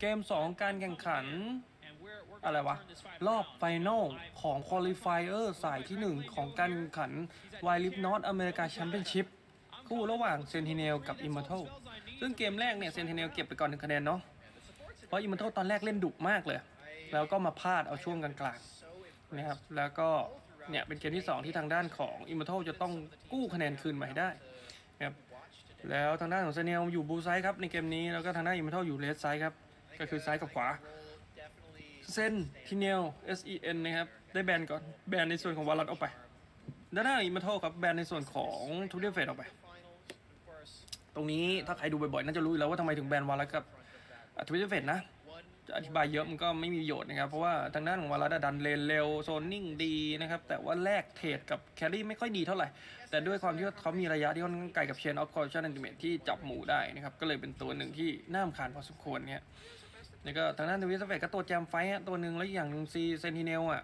เกม 2 การแข่งขัน อะไรวะ รอบไฟนอลของคอลิฟายเออร์สายที่ 1 ของการแข่งขันวายลิฟนอตอเมริกาแชมเปี้ยนชิพคู่ระหว่างเซนติเนลกับอิม o ม t ทซึ่งเกมแรกเนี่ยเซนติเนลเก็บไปก่อนหนึ่งคะแนนเนาะเพราะอิม o ม t ทตอนแรกเล่นดุมากเลย แล้วก็มาพลาดเอาช่วงกลางๆนะครับแล้วก็เนี่ยเป็นเกมที่ 2 ที่ทางด้านของอิม o ม t ทจะต้องกู้คะแนนคืนมาให้ได้นะครับแล้วทางด้านของเซนเนลอยู่บูไซด์ครับในเกมนี้แล้วก็ทางด้านอิม o ม t ทอยู่เลสไซด์ครับ ก็คือซ้ายกับขวาเซนทีเนล S E N นะครับ ได้แบนก่อน แบนในส่วนของวาลัดออกไปด้านหน้าอิม o ม t ครับ แบนในส่วนของทูเดียเฟสออกไป ตรงนี้ถ้าใครดูบ่อยๆ น่าจะรู้อยู่แล้วว่าทำไมถึงแบนวาลัดกับทูเดียเฟสนะ จะอธิบายเยอะมันก็ไม่มีประโยชน์นะครับ เพราะว่าทางด้านของวาลัดดันเลนเร็วโซนนิ่งดีนะครับ แต่ว่าแลกเทรดกับแครี่ไม่ค่อยดีเท่าไหร่ แต่ด้วยความที่ว่าเขามีระยะที่ค่อนข้างไกลกับเชนออฟคอร์ชันแอนติเมทที่จับหมูได้นะครับ ก็เลยเป็นตัวหนึ่งที่น่ารำคาญพอสมควรเนี่ย แล้วก็ทางด้านทวิสเฟกก็ตัวแจมไฟตัวหนึ่งแล้วอีกอย่างหนึ่งซีเซนติเนลอะ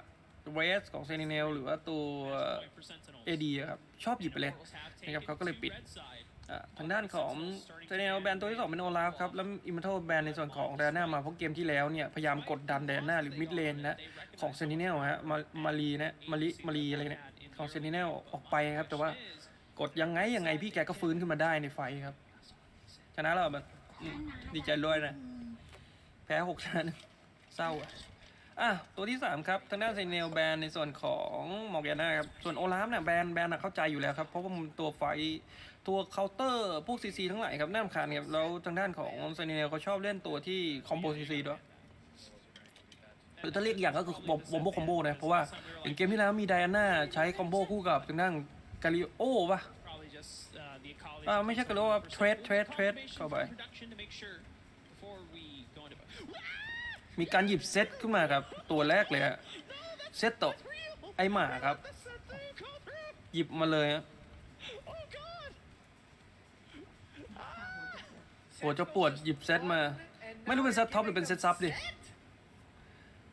เวสของเซนติเนลหรือว่าตัวเอดีครับ ชอบหยิบไปเลยนะครับเขาก็เลยปิดทางด้านของเซนติเนลแบนตัวที่สองเป็นโอลาฟครับ แล้วอิม o ม t ทแบนในส่วนของแดน่ามาเพราะเกมที่แล้วเนี่ย พยายามกดดันแดน่าหรือมิดเลนนะ ของเซนติเนลฮะมามารีนะมารีมารีอะไรเนี่ยของเซนติเนลออกไปครับ แต่ว่ากดยังไงยังไงพี่แกก็ฟื้นขึ้นมาได้ในไฟครับ ชนะแล้วแบบดีใจด้วยนะ แพ้หกชนะหนึ่งเศร้าอะอะตัวที่ 3 ครับ ทางด้านเซนเนลแบนในส่วนของมอร์แกนาครับ ส่วนโอลาฟเนี่ยแบนแบนเข้าใจอยู่แล้วครับ เพราะว่ามันตัวไฟตัวเคาน์เตอร์พวกซีซีทั้งหลายครับน่ารำคาญครับ แล้วทางด้านของเซนเนลเขาชอบเล่นตัวที่คอมโบซีซีด้วยหรือถ้าเรียกอย่างก็คือบอมบอมโบคอมโบนะ เพราะว่าอย่างเกมที่แล้วมีไดอาน่าใช้คอมโบคู่กับทางด้านกาลิโอป่ะอ่าไม่ใช่กาลิโอครับเทรดเทรดเทรดเข้าไป มีการหยิบเซตขึ้นมาครับ ตัวแรกเลยฮะเซตโตไอหมาครับ หยิบมาเลยฮะโหจะปวดหยิบเซตมา ไม่รู้เป็นเซตท็อปหรือเป็นเซตซับดิ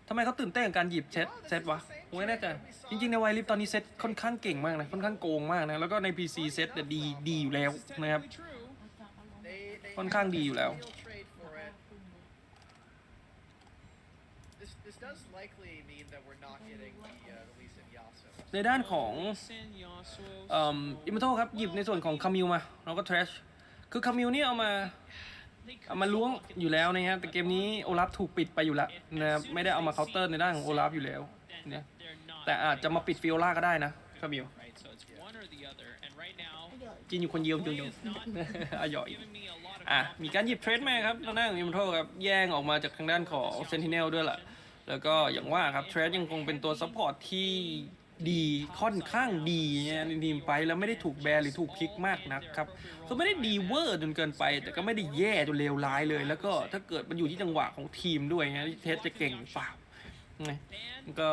ทำไมเขาตื่นเต้นกับการหยิบเซตเซตวะผมไม่แน่ใจจริงๆในไวลิฟตอนนี้เซตค่อนข้างเก่งมากนะค่อนข้างโกงมากนะแล้วก็ใน PC เซตเนี่ยดีดีอยู่แล้วนะครับค่อนข้างดีอยู่แล้ว ในด้านของเอ่ออิมโตครับ หยิบในส่วนของคามิวมาแล้วก็เทรชคือคามิวนี่เอามาเอามาล้วงอยู่แล้วนะครับแต่เกมนี้โอลาฟถูกปิดไปอยู่แล้วนะครับไม่ได้เอามาเคาน์เตอร์ในด้านของโอลาฟอยู่แล้วเนี่ยแต่อาจจะมาปิดฟิโอล่าก็ได้นะคามิวกินอยู่คนเดียวจริงๆอร่อยอะมีการหยิบเทรดมาครับทางด้านของอิมโทครับแย่งออกมาจากทางด้านของเซนติเนลด้วยล่ะ แล้วก็อย่างว่าครับเทรดยังคงเป็นตัวซัพพอร์ตที่ดีค่อนข้างดีเนี่ยในทีมไปแล้วไม่ได้ถูกแบนหรือถูกพลิกมากนักครับคือไม่ได้ดีเวอร์จนเกินไป แต่ก็ไม่ได้แย่จนเลวร้ายเลย แล้วก็ถ้าเกิดมันอยู่ที่จังหวะของทีมด้วยนะที่เทสจะเก่งหรือเปล่าก็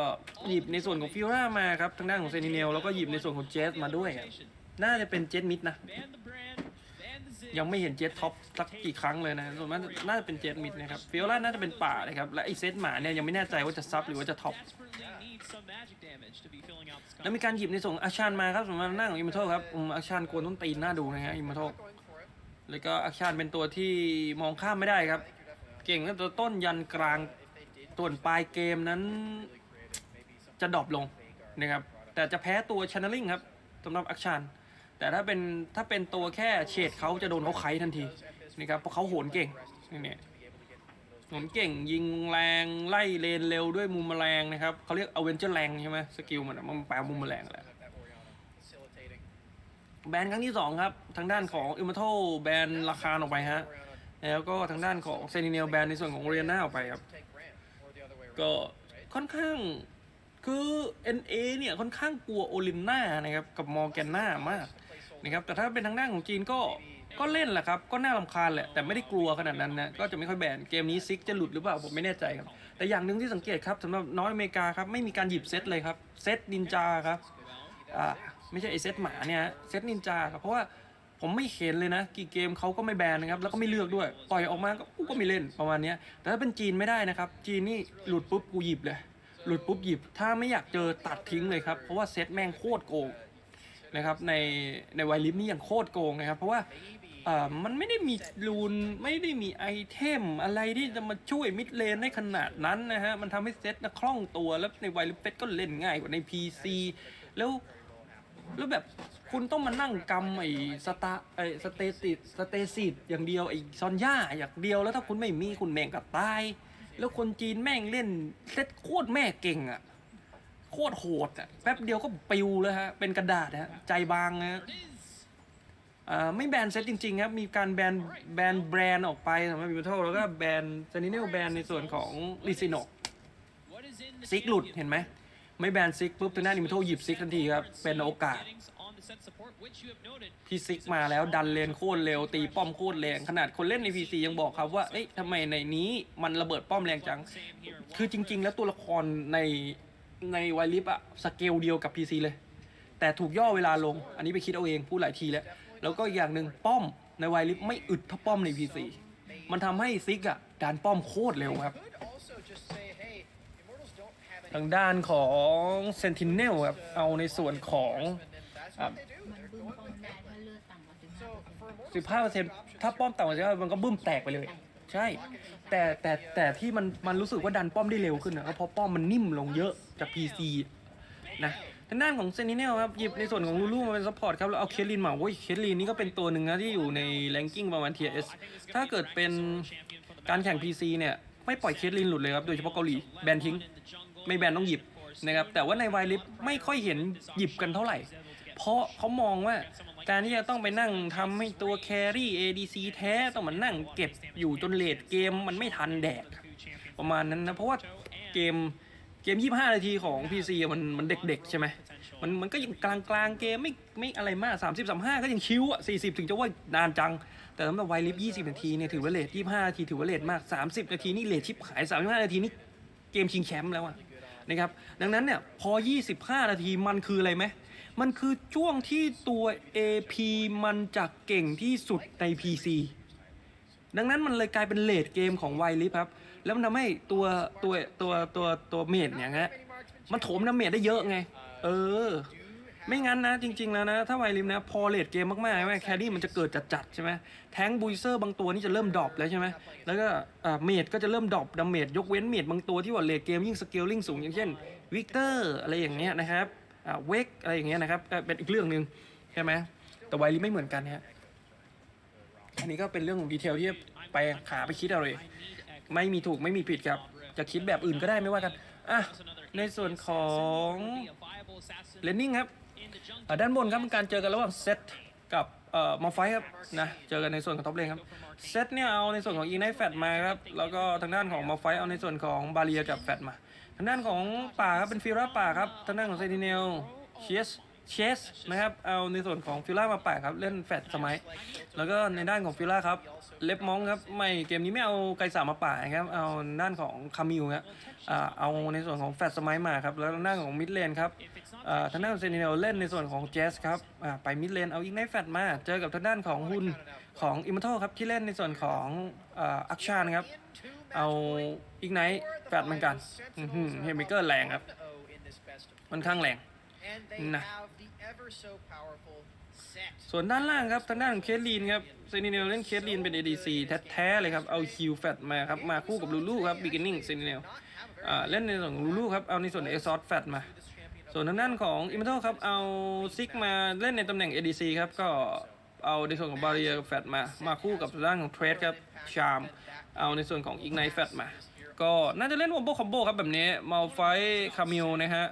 หยิบในส่วนของฟิโอร่ามาครับทางด้านของเซนิเนลแล้วก็หยิบในส่วนของเจสมาด้วยครับน่าจะเป็นเจสมิดนะ ยังไม่เห็นเจ็ตท็อปสักกี่ครั้งเลยนะส่วนมากน่าจะเป็นเจ็ตมิดนะครับฟิโอล่าน่าจะเป็นป่าเลยครับและไอเซตหมาเนี่ยยังไม่แน่ใจว่าจะซับหรือว่าจะท็อปแล้วมีการหยิบในส่งอาชานมาครับสำหรับหน้าของอิมเมทครับอืมอาชานกวนต้นตีนหน้าดูนะฮะอิมเทลแล้วก็อาชานเป็นตัวที่มองข้ามไม่ได้ครับ เก่งตั้งแต่ต้นยันกลางส่วนปลายเกมนั้น จะดรอปลงนะครับแต่จะแพ้ตัวช n น e ลิงครับสำหรับอาชาน แต่ถ้าเป็นถ้าเป็นตัวแค่เฉดเขาจะโดนเขาไขทันทีนะครับเพราะเขาโหนเก่งนี่เนี่ยโหนเก่งยิงแรงไล่เลนเร็วด้วยมุมแมลงนะครับเขาเรียกอเวนเจอร์แรงใช่ไหมสกิลมันมันแปลมุมแมลงแหละแบนครั้งที่สองครับ ทางด้านของอิมม t ทแบนราคาออกไปฮะ แล้วก็ทางด้านของเซนิเนลแบนในส่วนของเรียนนาออกไปครับ ก็ค่อนข้างคือ NA เนี่ย ค่อนข้างกลัวโอลินนานะครับ กับมอร์แกนนามาก นะครับแต่ถ้าเป็นทางด้านของจีนก็ก็เล่นแหละครับ ก็น่ารำคาญแหละแต่ไม่ได้กลัวขนาดนั้นนะก็จะไม่ค่อยแบนเกมนี้ซิกจะหลุดหรือเปล่าผมไม่แน่ใจครับ แต่อย่างหนึ่งที่สังเกตครับสำหรับน้อยอเมริกาครับไม่มีการหยิบเซตเลยครับเซตนินจาครับอ่าไม่ใช่ไอเซตหมาเนี่ยเซตนินจาครับเพราะว่าผมไม่เห็นเลยนะ กี่เกมเขาก็ไม่แบนนะครับ แล้วก็ไม่เลือกด้วย ปล่อยออกมาก็กูก็ไม่เล่นประมาณนี้แต่ถ้าเป็นจีนไม่ได้นะครับ จีนนี่หลุดปุ๊บกูหยิบเลย หลุดปุ๊บหยิบ ถ้าไม่อยากเจอตัดทิ้งเลยครับ เพราะว่าเซตแม่งโคตรโกง นะครับในในไวลิฟนี่อย่างโคตรโกงนะครับ เพราะว่าอ่ามันไม่ได้มีรูนไม่ได้มีไอเทมอะไรที่จะมาช่วยมิดเลนได้ขนาดนั้นนะฮะ มันทำให้เซตนะคล่องตัวแล้วในไวลิเฟสก็เล่นง่ายกว่าใน PC แล้วแล้วแบบคุณต้องมานั่งกำไอ้สตาไอ้สเตติสเตซิตอย่างเดียวไอ้ซอนย่าอย่างเดียวแล้วถ้าคุณไม่มีคุณแม่งก็ตาย แล้วคนจีนแม่งเล่นเซตโคตรแม่เก่งอะ โคตรโหดอะแป๊บเดียวก็ปิวเลยฮะ เป็นกระดาษฮะ ใจบางนะฮะอ่าไม่แบนเซตจริงๆครับ มีการแบนแบนแบรนด์ออกไปสำหรับมิวเทลแล้วก็แบนซนิเนลแบนในส่วนของลิซิโนซิกหลุดเห็นไหม ไม่แบนซิกปุ๊บทางด้านนิมิโทหยิบซิกทันทีครับ เป็นโอกาสที่ซิกมาแล้วดันเลนโคตรเร็ว ตีป้อมโคตรแรง ขนาดคนเล่นใน PC ยังบอกครับว่า เอ๊ะทำไมในนี้มันระเบิดป้อมแรงจัง คือจริง ๆ แล้วตัวละครใน ในไวลิฟอะสเกลเดียวกับ PC เลย แต่ถูกย่อเวลาลง อันนี้ไปคิดเอาเองพูดหลายทีแล้ว แล้วก็อย่างหนึ่งป้อมในไวลิฟไม่อึดเท่าป้อมใน PC มันทำให้ซิกอะดันป้อมโคตรเร็วครับ ทางด้านของเซนติเนลครับเอาในส่วนของมันบึ้มป้อมได้ถ้าเลือดต่ำกว่าสิบห้าเปอร์เซ็นต์ถ้าป้อมต่ำกว่าสิบห้ามันก็บึ้มแตกไปเลย ใช่ แต่แต่แต่ที่มันมันรู้สึกว่าดันป้อมได้เร็วขึ้นนะเพราะป้อมมันนิ่มลงเยอะ จาก PC นะทางด้านของเซนิเนลครับหยิบในส่วนของลูลูมาเป็นซัพพอร์ตครับแล้วเอาเคทลินมาโอ้ยเคทลินนี่ก็เป็นตัวหนึ่งนะที่อยู่ในแรงกิ้งประมาณ tier S ถ้าเกิดเป็นการแข่ง PC เนี่ยไม่ปล่อยเคทลินหลุดเลยครับโดยเฉพาะเกาหลีแบนทิ้งไม่แบนต้องหยิบนะครับแต่ว่าในไวลิฟไม่ค่อยเห็นหยิบกันเท่าไหร่ เพราะเขามองว่าการที่จะต้องไปนั่งทำให้ตัวแครี่ ADC แท้ต้องมานั่งเก็บอยู่จนเลดเกมมันไม่ทันแดก ประมาณนั้นนะ เพราะว่าเกม เกม 25 นาทีของ PC อะมันมันเด็กๆ ใช่ไหมมันมันก็ยังกลางกลางๆเกมไม่ไม่อะไรมาก 30 35 ก็ยังชิวอะ 40 ถึงจะว่านานจัง แต่สำหรับไวลิฟ20 นาทีเนี่ยถือว่าเลท25 นาทีถือว่าเลทมาก 30 นาทีนี่เลทชิบหาย 35 นาทีนี่เกมชิงแชมป์แล้วอะนะครับดังนั้นเนี่ยพอ 25 นาทีมันคืออะไรไหมมันคือช่วงที่ตัว AP มันจะเก่งที่สุดใน PC ดังนั้นมันเลยกลายเป็นเลดเกมของไวลิฟครับ แล้วมันทำให้ตัวตัวตัวตัวตัวเมดเนี่ยฮะมันโถมดาเมจได้เยอะไง เออ ไม่งั้นนะจริง ๆ แล้วนะ ถ้าไวลิฟนะ พอเลดเกมมากๆใช่ไหมแครี่มันจะเกิดจัดๆใช่ไหมแทงบูเซอร์บางตัวนี่จะเริ่มดรอปแล้วใช่ไหมแล้วก็เมดก็จะเริ่มดรอปดาเมจยกเว้นเมดบางตัวที่ว่าเลดเกมยิ่งสเกลลิ่งสูงอย่างเช่นวิกเตอร์อะไรอย่างเงี้ยนะครับเวกอะไรอย่างเงี้ยนะครับก็เป็นอีกเรื่องหนึ่งใช่ไหมแต่ไวลิฟไม่เหมือนกันนะฮะอันนี้ก็เป็นเรื่องของดีเทลที่ไปขาไปคิดเอาเลย ไม่มีถูกไม่มีผิดครับ จะคิดแบบอื่นก็ได้ไม่ว่ากัน อะ ในส่วนของเลนนิ่งครับด้านบนครับเป็นการเจอกันระหว่างเซตกับเอ่อมาไฟครับนะเจอกันในส่วนของท็อปเลนครับเซตเนี่ยเอาในส่วนของอีไนแฟตมาครับแล้วก็ทางด้านของมาไฟเอาในส่วนของบาเรียกับแฟตมา ทางด้านของป่าครับเป็นฟิราป่าครับทางด้านของเซนิเนลเชียส เชสนะครับ เอาในส่วนของฟิล่ามาป่าครับ เล่นแฟตสมัย แล้วก็ในด้านของฟิล่าครับ เล็บมองครับ ไม่เกมนี้ไม่เอาไกสามาป่านะครับ เอาด้านของคามิวครับเอาในส่วนของแฟตสมัยมาครับ แล้วด้านของมิดเลนครับอ่าทางด้านของเซนิเนลเล่นในส่วนของเจสครับไปมิดเลนเอาอีกไนแฟตมา เจอกับทางด้านของฮุนของอิมมอร์ทัลครับที่เล่นในส่วนของอักชานครับ เอาอีกไนแฟตเหมือนกันเฮมิเกอร์แรงครับ in this best of ค่อนข้างแรง and they Nah. have the ever so powerful set. ส่วนด้านล่างครับทางด้านของเคสลีนครับเซนิเนลเล่นเคสลีนเป็น ADC แท้ๆเลยครับเอาคิวแฟตมาครับมาคู่กับลูลูครับ beginning เซนิเนล Not have a very อ่าเล่นในส่วนของลูลูครับเอาในส่วนของเอซอสแฟตมาส่วนทางด้านของอิมเมอร์ครับเอาซิกมาเล่นในตำแหน่ง ADC ครับก็เอาในส่วนของบาเรียแฟตมามาคู่กับทางด้านของเทรดครับชามเอาในส่วนของอีกไนแฟตมา ก็น่าจะเล่นวอมโบคอมโบครับแบบนี้มาไฟคามิลนะฮะ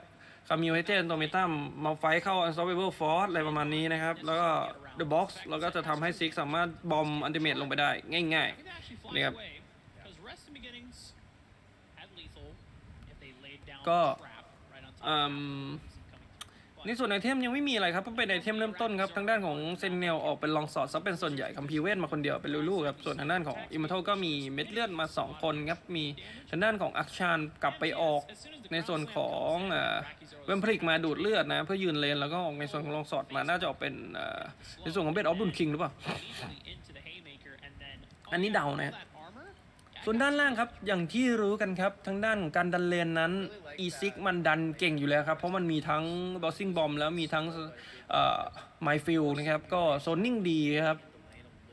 คามิลเฮเจนโตเมตัมมาไฟเข้า unstoppable force อะไรประมาณนี้นะครับ แล้วก็ the box แล้วก็จะทำให้ซิกสามารถบอมอันติเมตลงไปได้ง่ายนี่ครับก็ก็ๆอืม ในส่วนไอเทมยังไม่มีอะไรครับเพราะเป็นไอเทมเริ่มต้นครับทางด้านของเซนเนลออกเป็นลองสอดซับเป็นส่วนใหญ่คัมพีเวทมาคนเดียวเป็นลูลูครับส่วนทางด้านของอิมเมอร์ก็มีเม็ดเลือดมา 2 คนครับมีทางด้านของอักชานกลับไปออก ในส่วนของเวมพริกมาดูดเลือดนะเพื่อยืนเลนแล้วก็ออกในส่วนของลองสอดมาน่าจะออกเป็นในส่วนของเบดออฟดุนคิงหรือเปล่าอันนี้เดานะ ส่วนด้านล่างครับอย่างที่รู้กันครับทางด้านของการดันเลนนั้นอีซิกมันดันเก่งอยู่แล้วครับ เพราะมันมีทั้งบอสซิ่งบอมแล้วมีทั้งไมฟิลนะครับ ก็โซนนิ่งดีครับ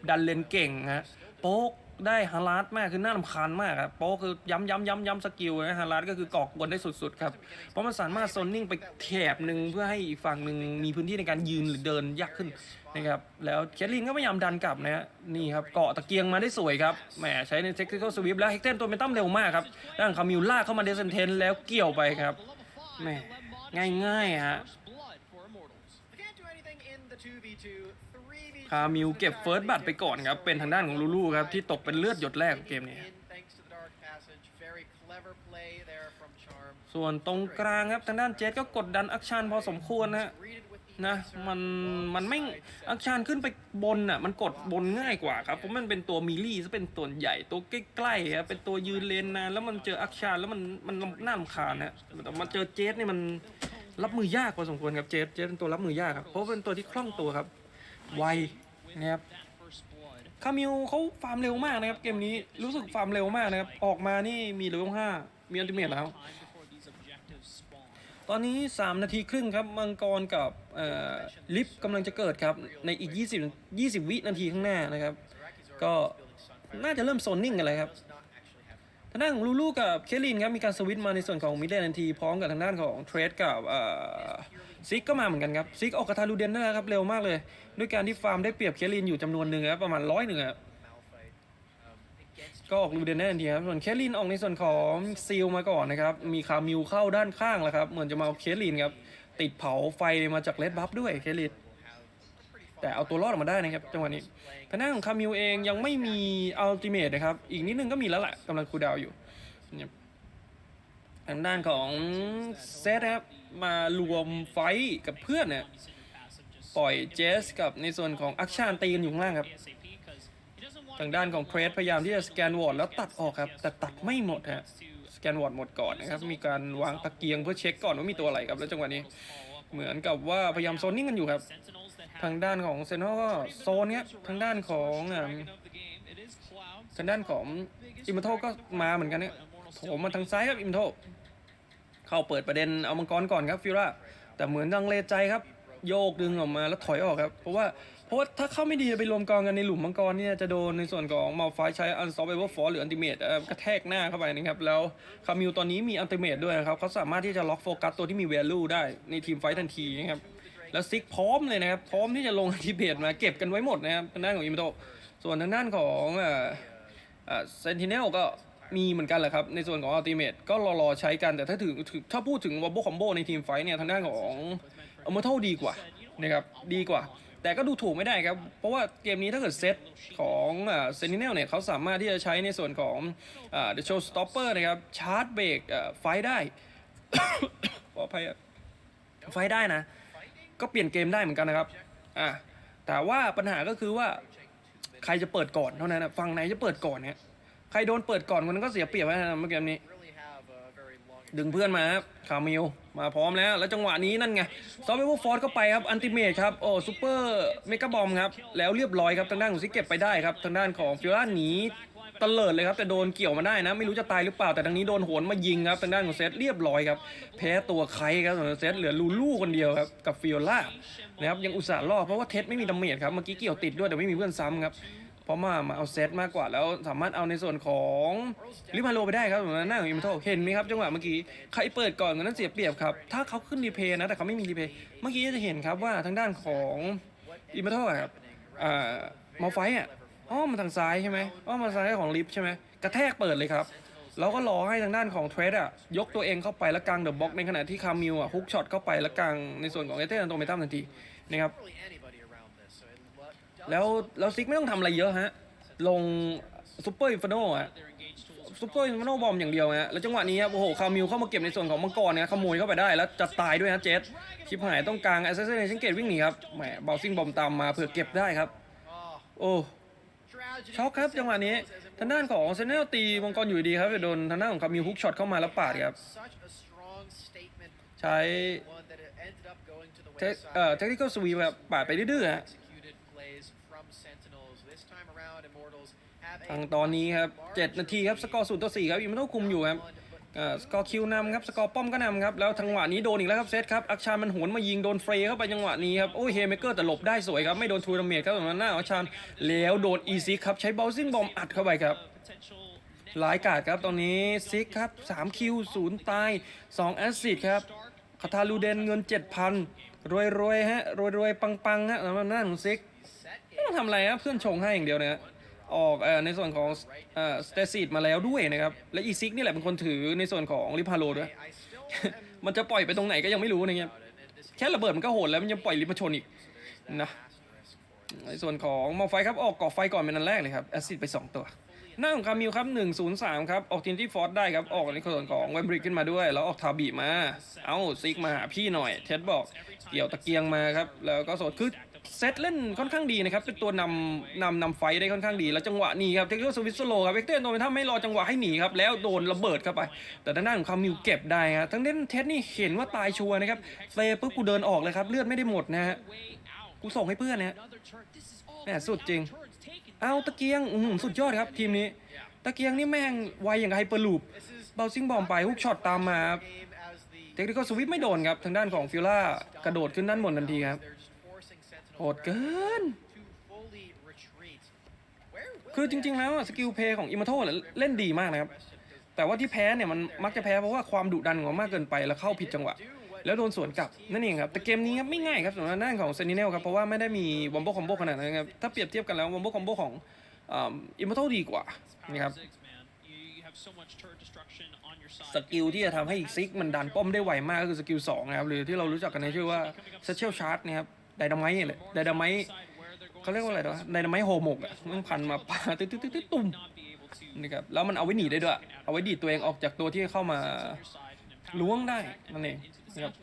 ดันเลนเก่งฮะโป๊ก ได้ฮาราดมากคือน่ารำคาญมากครับโป๊คือย้ำย้ำย้ำย้ำสกิลนะฮาราดก็คือก่อกวนได้สุดๆครับเพราะมันสามารถโซนนิ่งไปแถบหนึ่งเพื่อให้อีกฝั่งหนึ่งมีพื้นที่ในการยืนหรือเดินยากขึ้นนะครับแล้วเคทลินก็พยายามดันกลับนะฮะนี่ครับเกาะตะเกียงมาได้สวยครับแหมใช้ในเทคนิคอลสวิปแล้วเฮกเทนตัวเมนตั้มเร็วมากครับด้านคามิลล่าเข้ามาเดซเซนเทนแล้วเกี่ยวไปครับแหมง่ายๆฮะามิลเก็บเฟิร์สบัตรไปก่อนครับ เป็นทางด้านของลูลูครับ ที่ตกเป็นเลือดหยดแรกของเกมนี้ In thanks to the dark passage. Very clever play there from Charm. ส่วนตรงกลางครับ ทางด้านเจสก็กดดันอักชานพอสมควรนะฮะ Greeted with the นะ answer มัน from มันไม่ side set. อักชานขึ้นไปบนอะ มันกดบนง่ายกว่าครับเพราะมันเป็นตัวมิลลี่ซะเป็นตัวใหญ่ตัวใกล้ๆครับเป็นตัวยืนเลนนานแล้วมันเจออักชานแล้วมันมันน่ารำคาญนะแต่มาเจอเจสนี่มันรับมือยากพอสมควรครับเจสเจสเป็นตัวรับมือยากครับเพราะเป็นตัวที่คล่องตัวครับไว นะครับคามิลเขาฟาร์มเร็วมากนะครับ เกมนี้รู้สึกฟาร์มเร็วมากนะครับ ออกมานี่มีเลเวลห้ามีอัลติเมทแล้ว ตอนนี้ 3 นาทีครึ่งครับ มังกรกับเอ่อลิฟต์กำลังจะเกิดครับ ในอีก 20 20 วินาทีข้างหน้านะครับ Zaraki's ก็ already building Sunfire. น่าจะเริ่มโซนนิ่งกันเลยครับ Does not actually have ทางด้านของลูลูกับเคลลินครับมีการสวิตช์มาในส่วนของมิดเดิลทันที พร้อมกับทางด้านของเทรดกับเอ่อ ซิกก็มาเหมือนกันครับซิกออกกระทาลูเดนได้แหล้วครับเร็วมากเลย ด้วยการที่ฟาร์มได้เปรียบเคลินอยู่จำนวนหนึ่งครับประมาณร้อยหนึ่งครับก็ออกลูเดนได้ทันทีครับส่วนเคลินออกในส่วนของซีลมาก่อนนะครับมีคามิวเข้าด้านข้างแล้วครับเหมือนจะมาเอาเคลินครับติดเผาไฟมาจากเลดบัฟด้วยเคลินแต่เอาตัวรอดออกมาได้นะครับจังหวะนี้ทางด้านของคามิวเองยังไม่มีอัลติเมทนะครับอีกนิดนึงก็มีแล้วแหละกำลังคูดาวอยู่ทางด้านของเซตครับ มารวมไฟกับเพื่อนเนี่ยปล่อยเจสกับในส่วนของอักชานตีกันอยู่ข้างล่างครับ ทางด้านของเครสพยายามที่จะสแกนวอร์ดแล้วตัดออกครับ แต่ตัดไม่หมดฮะสแกนวอร์ดหมดก่อนนะครับ มีการวางตะเกียงเพื่อเช็คก่อนว่ามีตัวอะไรครับแล้วจังหวะนี้เหมือนกับว่าพยายามโซนนิ่งกันอยู่ครับ ทางด้านของเซนโนก็โซนเนี้ยทางด้านของทางด้านของอิมโทก็มาเหมือนกันเนี่ยโถมมาทางซ้ายครับอิมโท เข้าเปิดประเด็นเอามังกรก่อนครับฟิล่าแต่เหมือนดังเลใจครับ โยกดึงออกมาแล้วถอยออกครับ เพราะว่าเพราะว่าถ้าเข้าไม่ดีจะไปรวมกองกันในหลุมมังกรเนี่ยจะโดนในส่วนของมาไฟใช้อันซอฟเวอร์ฟอร์หรืออันติเมตกระแทกหน้าเข้าไปนะครับ แล้วคามิวตอนนี้มีอันติเมตด้วยนะครับเขาสามารถที่จะล็อกโฟกัสตัวที่มี value ได้ในทีมไฟทันทีนะครับแล้วซิกพร้อมเลยนะครับ พร้อมที่จะลงอันติเมตมาเก็บกันไว้หมดนะครับทางด้านของอิมโตส่วนทางด้านของเซนติเนลก็ มีเหมือนกันแหละครับ ในส่วนของอัลติเมตก็รอๆใช้กันแต่ถ้าถึงถ้าพูดถึงว o บโบคอมโบในทีมไฟท์เนี่ยทางด้านของเอมเทลดีกว่านะครับดีกว่า แต่ก็ดูถูกไม่ได้ครับ เพราะว่าเกมนี้ถ้าเกิดเซตของเซนิเนลเนี่ยเขาสามารถที่จะใช้ในส่วนของเอ่อ The Showstopper นะครับชาร์จเบรกไฟได้ขออภัยไฟได้นะ ก็เปลี่ยนเกมได้เหมือนกันนะครับอะแต่ว่าปัญหาก็คือว่าใครจะเปิดก่อนเท่านั้นนะฝั่งไหนจะเปิดก่อนเนี่ย ใครโดนเปิดก่อนคนนั้นก็เสียเปรียบนะเมื่อเกมนี้ ดึงเพื่อนมาครับคามิลมาพร้อมแล้ว แล้วจังหวะนี้นั่นไงซอฟต์แวร์ฟอร์ดเข้าไปครับ อันติเมทครับ โอ้ซูเปอร์เมกาบอมครับ แล้วเรียบร้อยครับ ทางด้านของซิเก็บไปได้ครับ ทางด้านของฟิล่าหนีตะเลิดเลยครับแต่โดนเกี่ยวมาได้นะ ไม่รู้จะตายหรือเปล่าแต่ทางนี้โดนโหนมายิงครับทางด้านของเซตเรียบร้อยครับ แพ้ตัวใครครับส่วนเซตเหลือลูลูคนเดียวครับกับฟิโอล่านะครับยังอุตส่าห์รอดเพราะว่าเท็ดไม่มีดาเมจครับเมื่อกี้เกี่ยวติดด้วยแต่ไม่มีเพื่อนซ้ำครับ เพราะมามาเอาเซตมากกว่าแล้วสามารถเอาในส่วนของลิมาโลไปได้ครับส่วนหน้าของอิมโทเห็นไหมครับจังหวะเมื่อกี้ใครเปิดก่อนคนนั้นเสียเปรียบครับถ้าเขาขึ้นรีเพย์นะแต่เขาไม่มีรีเพย์เมื่อกี้จะเห็นครับว่าทางด้านของอิมโทครับอ่ามาไฟอะอ้อมมาทางซ้ายใช่ไหมอ้อมมาซ้ายของลิฟใช่ไหมกระแทกเปิดเลยครับแล้วก็รอให้ทางด้านของเทรดอะยกตัวเองเข้าไปแล้วกางเดอะบ็อกในขณะที่คามิวอะฮุกช็อตเข้าไปแล้วกางในส่วนของเอเตอร์โตเมตัมทันทีนะครับ แล้วแล้วซิกไม่ต้องทำอะไรเยอะฮะ ลงซูเปอร์อินฟ n โนอะซูเปอร์อินฟ n โนบอมอย่างเดียวฮะแล้วจังหวะนี้ครับโอ้โหคามิวเข้ามาเก็บในส่วนของมังกรเนี่ยขโมยเข้าไปได้แล้วจะตายด้วยนะเจสชิบหายต้องกลาง Assassination Gate วิ่งหนีครับแหมเบลซิงบอมตามมาเผื่อเก็บได้ครับ Oh, โอ้ tragedy ช็อกครับจังหวะนี้ทางด้านของเซนเนลตีมังกรอยู่ดีครับไปโดนทางด้านของคามิวฮุกช็อตเข้ามาแล้วปาดครับ Such a strong statement. ใช้ One that it ended up going to the เทค wayside. เอ่อเทคนิคอลสวีปแบบปาดไปดื้อๆฮะ ทางตอนนี้ครับ7นาทีครับสกอร์0ต่อ4ครับอิมโนคุมอยู่ครับสกอร์คิวนำครับสกอร์ป้อมก็นำครับแล้วจังหวะนี้โดนอีกแล้วครับเซตครับอักชานมันหวนมายิงโดนเฟรเข้าไปจังหวะนี้ครับโอ้ยเฮเมเกอร์แต่หลบได้สวยครับไม่โดนทูร์เมทครับตรงนั้นหน้าอักชานแล้วโดนอีซิกครับใช้เบลซิ่งบอมอัดเข้าไปครับหลายกาดครับตอนนี้ซิกครับ3คิว0ตาย2แอสซิดครับคาทาลูเดนเงิน 7,000 รวยรวยๆฮะรวยรวยๆปังๆฮะสำหรับหน้าของซิกไม่ต้องทำอะไรฮะเพื่อนชงให้อย่างเดียวนะฮะ ออกอในส่วนของสเตซิดมาแล้วด้วยนะครับ และอีซิกนี่แหละเป็นคนถือในส่วนของลิพาโลด้วย มันจะปล่อยไปตรงไหนก็ยังไม่รู้นะครับแค่ระเบิดมันก็โหดแล้วมันยังปล่อยลิมาชนอีกนะในส่วนของมอไฟครับออกก่อไฟก่อนเป็นอันแรกเลยครับแอซิดไป 2 ตัวหน้าของคามิลครับ 103 ครับ ออกทีนที่ฟอร์สได้ครับ ออกในส่วนของเวมบริกขึ้นมาด้วย แล้วออกทาบีมา เอ้าซิกมาหาพี่หน่อย เท็ดบอก เกี่ยวตะเกียงมาครับ แล้วก็โสดคือ เซตเล่นค่อนข้างดีนะครับเป็นตัวนำนำนำไฟได้ค่อนข้างดีแล้วจังหวะนี้ครับเทคนิคสวิตโลครับเวกเตอร์โดนไปถ้าไม่รอจังหวะให้หนีครับแล้วโดนระเบิดเข้าไป แต่ด้านหน้าของคามิลเก็บได้ครับทั้งเล่นเท็ดนี่เห็นว่าตายชัวร์นะครับเฟย์ปุ๊บกูเดินออกเลยครับเลือดไม่ได้หมดนะฮะกูส่งให้เพื่อนนะฮะแหม่สุดจริง เอาตะเกียงอือหือสุดยอดครับทีมนี้ ตะเกียงนี่แม่งไวอย่างไฮเปอร์ลูปเบลซิงบอมไปฮุกช็อตตามมาครับ game as the เทคนิคสวิตไม่โดนครับทางด้านของฟิล่ากระโดดขึ้นด้านบนทันทีครับ หดเกิน คือจริง ๆ แล้วสกิลเพย์ของอิมาโตเล่นดีมากนะครับ แต่ว่าที่แพ้เนี่ยมันมักจะแพ้เพราะว่าความดุดันของมากเกินไปแล้วเข้าผิดจังหวะ แล้วโดนสวนกลับนั่นเองครับ แต่เกมนี้ครับไม่ง่ายครับสำหรับด้านของเซนิเนลครับ เพราะว่าไม่ได้มีวอมโบคอมโบขนาดนั้นครับ ถ้าเปรียบเทียบกันแล้ววอมโบคอมโบของอิมาโตดีกว่านะครับสกิลที่จะทำให้ซิกมันดันป้อมได้ไวมากก็คือสกิล2นะครับหรือที่เรารู้จักกันในชื่อว่าเซเชลชาร์ t นะครับ ไดนาไมต์เลยไดนาไมต์เขาเรียกว่าอะไรนะไดนาไมต์โฮมกอะมันพันมาปาตึ๊ดตึ๊ดตึ๊ดตึ๊ดตุ่มนะครับแล้วมันเอาไว้หนีได้ด้วย เอาไว้ดีดตัวเองออกจากตัวที่เข้ามาล้วงได้นั่นเองนะครับ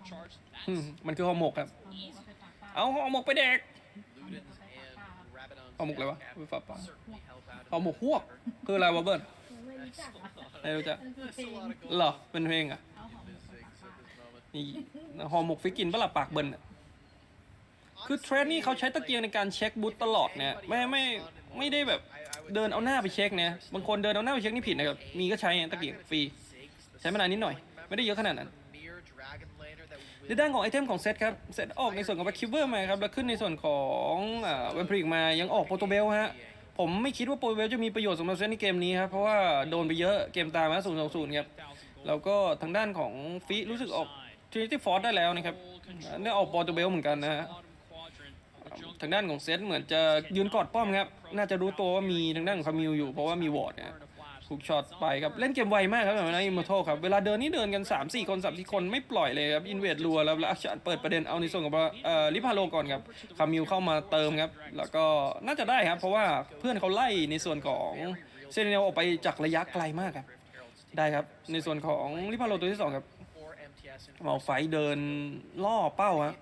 มันคือโฮมกครับ เอาโฮมกไปเด็กโฮหมกอะไรวะไปฝาป่าโฮหมกฮวก คืออะไรวะเบิร์นไม่รู้จักอะไม่รู้จักหรอ เป็นเพลงอะนี่ห่อหมกฟิกกินปะล่ะปากเบิร์นอะ คือเทรนนี่เขาใช้ตะเกียงในการเช็คบูทตลอดเนี่ยไม่ไม่ไม่ได้แบบเดินเอาหน้าไปเช็คเนี่ยบางคนเดินเอาหน้าไปเช็คนี่ผิดนะครับ มีก็ใช้ตะเกียงฟรี ใช้มานานนิดหน่อย ไม่ได้เยอะขนาดนั้นในด้านของไอเทมของเซตครับ เซตออกในส่วนของแบ็คคิวเวอร์มาครับ แล้วขึ้นในส่วนของเวนพริกมายังออกโปรโตเบลฮะ ผมไม่คิดว่าโปรโตเบลจะมีประโยชน์สำหรับเซตในเกมนี้ครับ เพราะว่าโดนไปเยอะเกมตามมา0 2 0ครับ แล้วก็ทางด้านของฟีรู้สึกออกทรินิตี้ฟอร์ได้แล้วนะครับได้ออกโปรโตเบลเหมือนกันนะฮะ ทางด้านของเซตเหมือนจะยืนกอดป้อมครับ น่าจะรู้ตัวว่ามีทางด้านของคามิลอยู่เพราะว่ามีวอร์ดนะถูกช็อตไปครับ เล่นเกมไวมากครับแบบนั้นอิมมอร์ทครับ เวลาเดินนี่เดินกัน 3 4 คน 3 4 คนไม่ปล่อยเลยครับ อินเวดรัวแล้วแล้วอัชาเปิดประเด็นเอาในส่วนของเอ่อลิพาโลก่อนครับ คามิลเข้ามาเติมครับ แล้วก็น่าจะได้ครับ เพราะว่าเพื่อนเขาไล่ในส่วนของเซเนลออกไปจากระยะไกลมากครับ ได้ครับ ในส่วนของลิพาโลตัวที่สองครับเมาไฟเดินล่อเป้าฮะ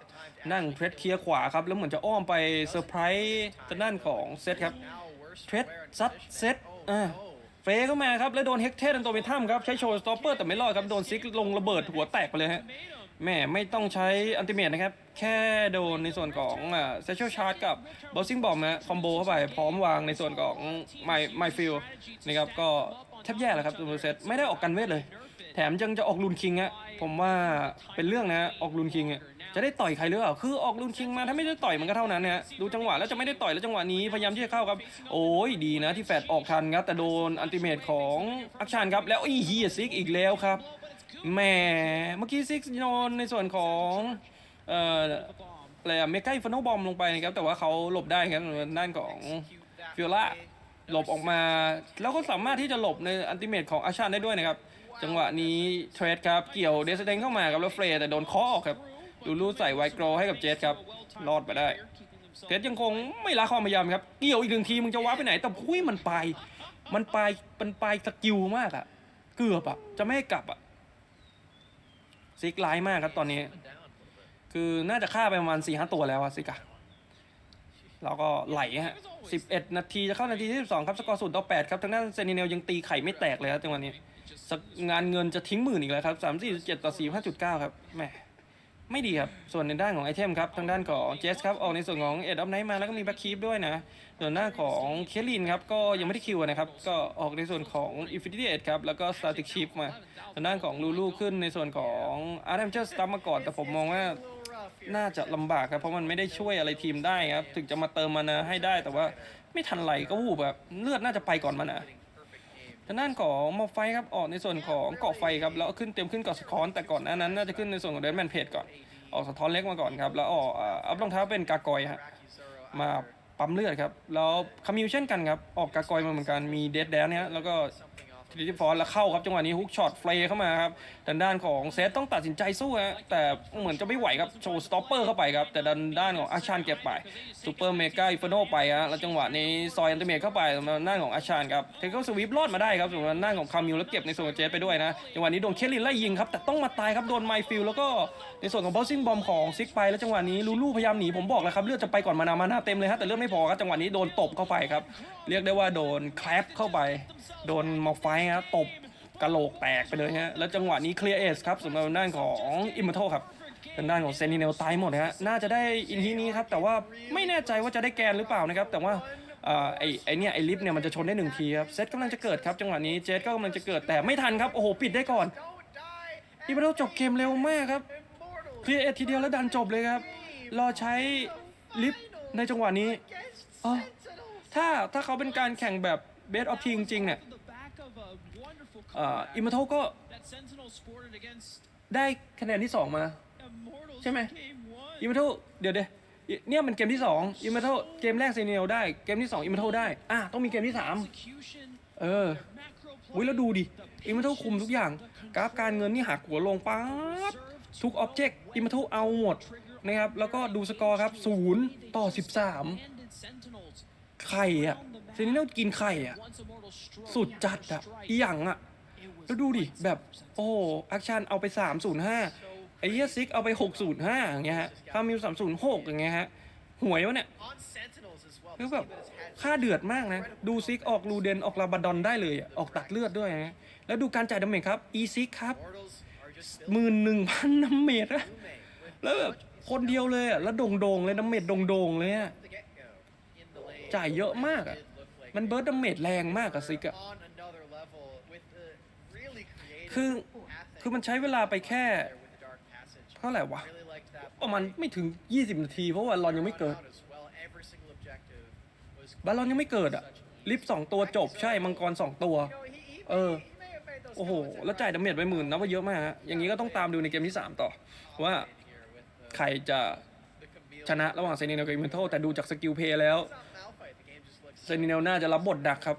นั่งเพรสเคลียร์ขวาครับ แล้วเหมือนจะอ้อมไปเซอร์ไพรส์ทางด้านของเซตครับเทรดซัดเซต Oh อ่าเฟเข้ามาครับ แล้วโดนเฮกเทสอันโตเมทัมครับ ใช้โชว์สต็อปเปอร์แต่ไม่รอดครับ โดนซิกลงระเบิดหัวแตกไปเลยฮะแม่ไม่ต้องใช้อันติเมตนะครับ แค่โดนในส่วนของอ่าเช a l ชาร์ t กับบอสซิงบอมนะคอมโบเข้าไปพร้อมวางในส่วนของไมไมฟิลนะครับ ก็แทบแย่แล้วครับตัวเซตไม่ได้ออกกันเวทเลย แถมยังจะออกลูนคิงอะผมว่าเป็นเรื่องนะออกลูนคิงอะ จะได้ต่อยใครหรือเปล่าคือออกลูนคิงมาถ้าไม่ได้ต่อยมันก็เท่านั้นนะฮะดูจังหวะแล้วจะไม่ได้ต่อยแล้วจังหวะนี้พยายามที่จะเข้าครับ โอ้ยดีนะที่แฟดออกทันครับแต่โดนอันติเมตของอักชานครับแล้วไอ้เฮียซิกอีกแล้วครับแหมเมื่อกี้ซิกโดนในส่วนของเอ่ออะไรอะเมกาอิฟโนบอมลงไปนะครับแต่ว่าเขาหลบได้ครับด้านของฟิโอล่าหลบออกมา แล้วก็สามารถที่จะหลบในอันติเมตของอาชานได้ด้วยนะครับ จังหวะนี้เทรดครับ เกี่ยวเดสเดนเข้ามาครับแล้วเฟรแต่โดนคอออกครับ ลูลูใส่ไวโกรให้กับเจสครับรอดไปได้เจสยังคงไม่ละความพยายามครับ เกี่ยวอีกหนึ่งทีมึงจะว้าไปไหน แต่พุ้ยมันไป มันไปมันไปสกิลมากอะเกือบอะจะไม่ให้กลับอะซิกไลน์มากครับตอนนี้ คือน่าจะฆ่าไปประมาณสี่ห้าตัวแล้วอะซิกอะเราก็ไหลฮะสิบเอ็ดนาทีจะเข้านาทีที่สิบสองครับ สกอร์ศูนย์ต่อแปดครับทางด้านเซนิเนลยังตีไข่ไม่แตกเลยครับจังหวะนี้งานเงินจะทิ้งหมื่นอีกแล้วครับสามสี่เจ็ดต่อสี่ห้าจุดเก้าครับแหม ไม่ดีครับ ส่วนในด้านของไอเทมครับทางด้านของเจสครับออกในส่วนของเอ็ดออฟไนท์มาแล้วก็มีแบ็คคีปด้วยนะ ส่วนหน้าของเคลินครับก็ยังไม่ได้คิวนะครับ ก็ออกในส่วนของอินฟินิตี้เอ็ดครับแล้วก็สตาร์ติกชิฟมาทางด้านของลูลูขึ้นในส่วนของอาร์เรมเจอร์สตัมมาก่อนแต่ผมมองว่าน่าจะลำบากครับเพราะมันไม่ได้ช่วยอะไรทีมได้ครับถึงจะมาเติมมานาให้ได้แต่ว่าไม่ทันไหลก็วูบแบบเลือดน่าจะไปก่อนมานนะ ทางด้านของมอไฟครับออกในส่วนของเกาะไฟครับแล้วขึ้นเต็มขึ้นเกาะสะท้อนแต่ก่อนหน้านั้นน่าจะขึ้นในส่วนของเดนแมนเพจก่อนออกสะท้อนเล็กมาก่อนครับแล้วออกอัพรองเท้าเป็นกากอยฮะมาปั๊มเลือดครับแล้วคามิวเช่นกันครับออกกากอยมาเหมือนกันมีเดดแดนเนี่ยแล้วก็ ทริปฟอร์แล้วเข้าครับจังหวะนี้ฮุกช็อตเฟลเข้ามาครับด้านด้านของเซตต้องตัดสินใจสู้ฮะแต่เหมือนจะไม่ไหวครับโชว์สต็อปเปอร์เข้าไปครับแต่ด้านด้านของอาชานเก็บไปซูเปอร์เมกาอิฟโนไปฮะแล้วจังหวะนี้ซอยอันเตเมทเข้าไปสำหรับด้านของอาชานครับเทคเกิลสวิปรอดมาได้ครับสำหรับด้านของคามิวแล้วเก็บในส่วนของเจสไปด้วยนะจังหวะนี้โดนเคลลินไล่ยิงครับแต่ต้องมาตายครับโดนไมฟิลแล้วก็ในส่วนของบอสซิ่งบอมของซิกไปแล้วจังหวะนี้ลูลูพยายามหนีผมบอกแล้วครับเลือดจะไปก่อนมานามานาเต็มเลยฮะแต่เลือดไม่พอครับจังหวะนี้โดนตบเข้าไปครับเรียกได้ว่าโดนแคลปเข้าไป โดนมอไฟครับตบกะโหลกแตกไปเลยฮะแล้วจังหวะนี้เคลียร์เอสครับสำหรับด้านของอิมม r โ l ครับเป็นด้านของเซนิเนลตายหมดฮะน่าจะได้อินทีนี้ครับแต่ว่าไม่แน่ใจว่าจะได้แกนหรือเปล่านะครับแต่ว่าอ่อไอไอเนี่ยไอลิฟต์เนี่ยมันจะชนได้หนึ่งทีครับเซตกำลังจะเกิดครับจังหวะนี้เจสก็กำลังจะเกิดแต่ไม่ทันครับโอ้โหปิดได้ก่อนอิมม r โ l จบเกมเร็วมากครับเคลียร์เอสทีเดียวแล้วดันจบเลยครับรอใช้ลิฟต์ในจังหวะนี้ถ้าถ้าเขาเป็นการแข่งแบบเบสออฟทีจริงๆเนี่ย อ่อ comeback อิมม r โ l ก็ that Sentinel sported against ได้คะแนนที่สองมา Immortals ใช่ไหม in game one. อิมเมทัลเดี๋ยวเดี๋ยวเนี่ยมันเกมที่ 2 อิมเมทัลเกมแรกเซเนียลได้เกมที่ 2 อิมเมทัลได้ อะ ต้องมีเกมที่ Execution, 3เออ macro อุ้ย play, แล้วดูดิ อิมเมทัลคุมทุกอย่าง กราฟการเงินนี่หักหัวลงปั๊บทุกออบเจกต์อิมเมทัลเอาหมดนะครับ แล้วก็ดูสกอร์ครับ0ต่อ 13 handed Sentinels ไข่อะเซเนียลกินไข่อะ once Immortals struck สุดจัดอะอีหยังอะ แล้วดูดิ แบบ โอ้โหอักชันเอาไป 305ไอ้เหี้ยซิกเอาไป 605อย่างเงี้ยฮะคามิล306อย่างเงี้ยฮะหวยวะเนี่ยคือแบบค่าเดือดมากนะ ดูซิกออกลูเดนออกลาบาดอนได้เลยอะออกตัดเลือดด้วยนะแล้วดูการจ่ายดาเมจครับอีซิกครับหมื่นหนึ่งพันดาเมจอะแล้วแบบคนเดียวเลยอะแล้วโด่งๆเลยดาเมจโด่งๆเลยอะจ่ายเยอะมากอะมันเบิร์ดดาเมจแรงมากอะซิกอะ คือคือมันใช้เวลาไปแค่เท่าไหร่วะประมาณไม่ถึง 20 นาที เพราะว่าลอนยังไม่เกิดบาลอนยังไม่เกิดอะลิฟสองตัวจบใช่มังกรสองตัว เออ โอ้โห แล้วจ่ายดาเมจไปหมื่นนับว่าเยอะมากฮะอย่างนี้ก็ต้องตามดูในเกมที่ 3 ต่อ ว่าใครจะชนะระหว่างเซนิเนลกับอิมเมนทัลแต่ดูจากสกิลเพลย์แล้วเซนิเนลน่าจะรับบทดักครับ